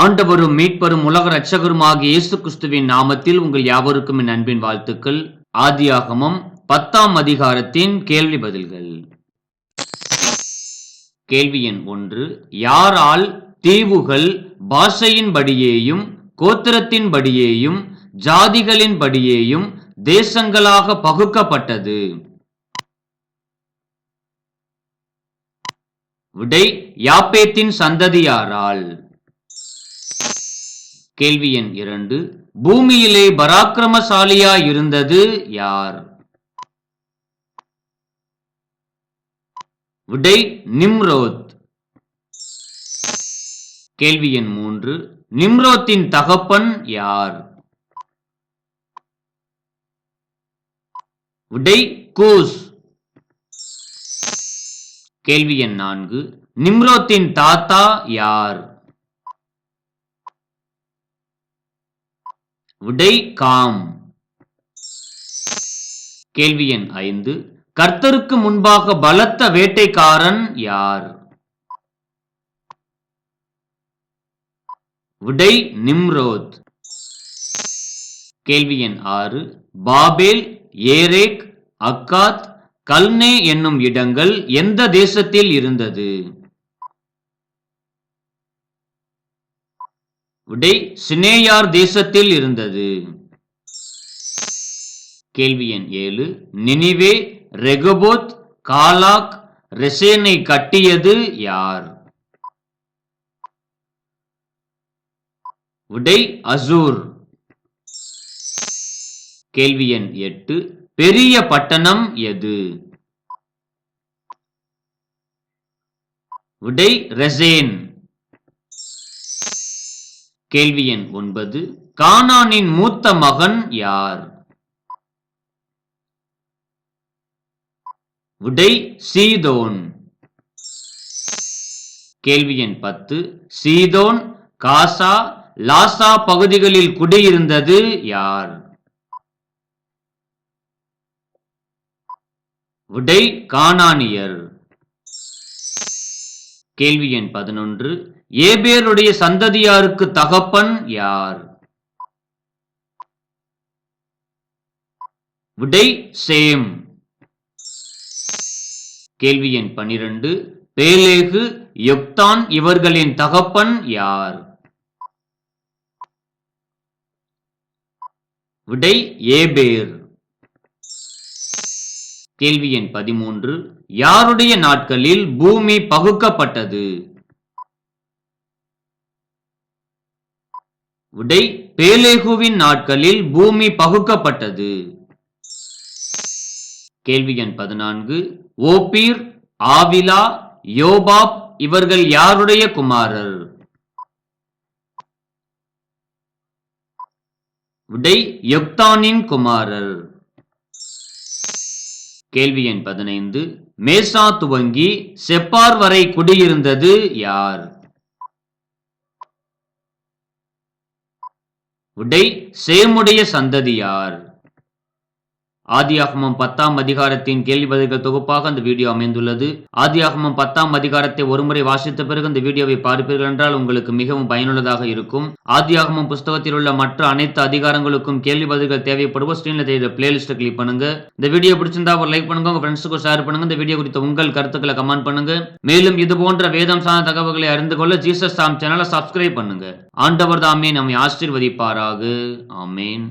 ஆண்டவரும் மீட்பரும் உலக இரட்சகருமாகிய இயேசு கிறிஸ்துவின் நாமத்தில் உங்கள் யாவருக்கும் என் அன்பின் வாழ்த்துக்கள். ஆதியாகமம் பத்தாம் அதிகாரத்தின் கேள்வி பதில்கள். கேள்வி எண் ஒன்று. யாரால் தீவுகள் பாஷையின்படியேயும் கோத்திரத்தின்படியேயும் ஜாதிகளின்படியேயும் தேசங்களாக பகுக்கப்பட்டது? விடை யாப்பேத்தின் சந்ததியாரால். கேள்வி எண் இரண்டு. பூமியிலே பராக்கிரமசாலியா இருந்தது யார்? விடை நிம்ரோத். கேள்வி எண் மூன்று. நிம்ரோத்தின் தகப்பன் யார்? விடை கூஸ். கேள்வி எண் நான்கு. நிம்ரோத்தின் தாத்தா யார்? விடை காம். கேள்வி எண் ஐந்து. கர்த்தருக்கு முன்பாக பலத்த வேட்டைக்காரன் யார்? விடை நிம்ரோத். கேள்வி எண் ஆறு. பாபேல் ஏரேக் அக்காத் கல்னே என்னும் இடங்கள் எந்த தேசத்தில் இருந்தது? விடை சினேயார் தேசத்தில் இருந்தது. கேள்வி எண் ஏழு. நினிவே ரெகபோத் காலாக் ரெசேனை கட்டியது யார்? விடை அசூர். கேள்வி எண் எட்டு. பெரிய பட்டணம் எது? விடை ரெசேன். கேள்வி எண் ஒன்பது கானானின் மூத்த மகன் யார்? விடை சீதோன். கேள்வி எண் பத்து சீதோன் காசா லாசா பகுதிகளில் குடியிருந்தது யார்? விடை கானானியர். கேள்வி எண் பதினொன்று. ஏபேருடைய சந்ததியாருக்கு தகப்பன் யார்? விடை சேம். கேள்வி எண் பனிரெண்டு. பேலேகு யொக்தான் இவர்களின் தகப்பன் யார்? விடை ஏபேர். கேள்வி எண் பதிமூன்று. யாருடைய நாட்களில் பூமி பகுக்கப்பட்டது? விடை பேலேகுவின் நாட்களில் பூமி பகுக்கப்பட்டது. கேள்வி எண் பதினான்கு. ஓபீர் ஆவிலா யோபாப் இவர்கள் யாருடைய குமாரர்? விடை யொக்தானின் குமாரர். கேள்வி எண் பதினைந்து. மேசா துவங்கி செப்பார் வரை குடியிருந்தது யார்? உடை சேமுடைய சந்ததியார் ஆதியாகமம் பத்தாம் அதிகாரத்தின் கேள்வி பதில்கள் தொகுப்பாக அந்த வீடியோ அமைந்துள்ளது. ஆதியாகமம் பத்தாம் அதிகாரத்தை ஒருமுறை வாசித்த பிறகு இந்த வீடியோவை பார்ப்பீர்கள் என்றால் உங்களுக்கு மிகவும் பயனுள்ளதாக இருக்கும். ஆதியாகமம் புஸ்தகத்தில் உள்ள மற்ற அனைத்து அதிகாரங்களுக்கும் கேள்வி பதில்கள் தேவைப்படுவோம் ஸ்கிரீன்ல தெரியுற பிளேலிஸ்ட் கிளிக் பண்ணுங்க. இந்த வீடியோ பிடிச்சிருந்தா ஒரு லைக் பண்ணுங்க உங்க ஃப்ரெண்ட்ஸுக்கு ஷேர் பண்ணுங்க. இந்த வீடியோ குறித்த உங்கள் கருத்துக்களை கமெண்ட் பண்ணுங்க. மேலும் இது போன்ற வேதம் சார்ந்த தகவல்களை அறிந்து கொள்ள ஜீசஸ் சாம் சேனலை சப்ஸ்கிரைப் பண்ணுங்க. ஆண்டவர் தாமே நம்மை ஆசீர்வதிப்பாராக. ஆமேன்